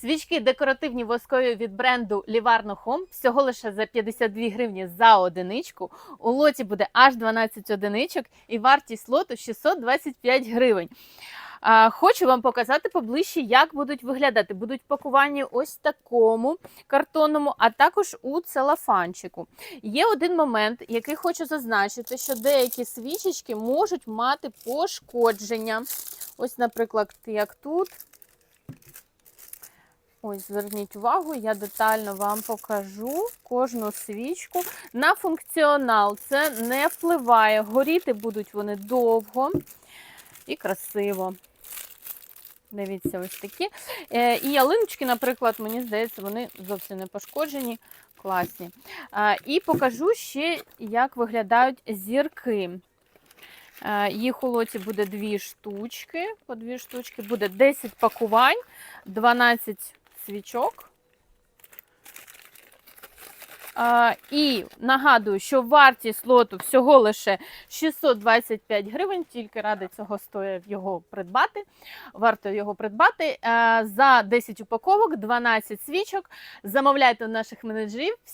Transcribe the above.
Свічки декоративні воскові від бренду Livarno Home всього лише за 52 гривні за одиничку. У лоті буде аж 12 одиничок і вартість лоту 625 гривень. Хочу вам показати поближче, як будуть виглядати. Будуть пакувані ось такому картонному, а також у целофанчику. Є один момент, який хочу зазначити, що деякі свічечки можуть мати пошкодження. Ось, наприклад, як тут. Ось, зверніть увагу, я детально вам покажу кожну свічку. На функціонал це не впливає. Горіти будуть вони довго і красиво. Дивіться, ось такі. Е, і ялиночки, наприклад, мені здається, вони зовсім не пошкоджені, класні. І покажу ще, як виглядають зірки. Е, Їх у лоті буде дві штучки, по дві штучки, буде 10 пакувань, 12 свічок. А, і нагадую, що вартість лоту всього лише 625 гривень, тільки ради цього стоїть його придбати. Варто його придбати. А, за 10 упаковок, 12 свічок. Замовляйте у наших менеджерів.